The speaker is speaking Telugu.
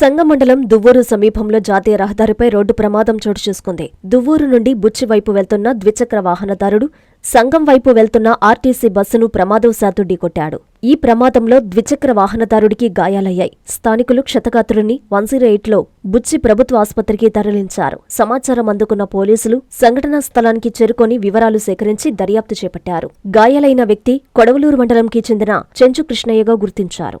సంగమండలం దువ్వూరు సమీపంలో జాతీయ రహదారిపై రోడ్డు ప్రమాదం చోటు చేసుకుంది. దువ్వూరు నుండి బుచ్చి వైపు వెళ్తున్న ద్విచక్ర వాహనదారుడు సంగం వైపు వెళ్తున్న ఆర్టీసీ బస్సును ప్రమాదవశాత్తు ఢీకొట్టాడు. ఈ ప్రమాదంలో ద్విచక్ర వాహనదారుడికి గాయాలయ్యాయి. స్థానికులు క్షతగాత్రుని వన్ జీరో ఎయిట్లో బుచ్చి ప్రభుత్వ ఆసుపత్రికి తరలించారు. సమాచారం అందుకున్న పోలీసులు సంఘటనా స్థలానికి చేరుకొని వివరాలు సేకరించి దర్యాప్తు చేపట్టారు. గాయాలైన వ్యక్తి కొడవలూరు మండలంకి చెందిన చెంచు కృష్ణయ్యగా గుర్తించారు.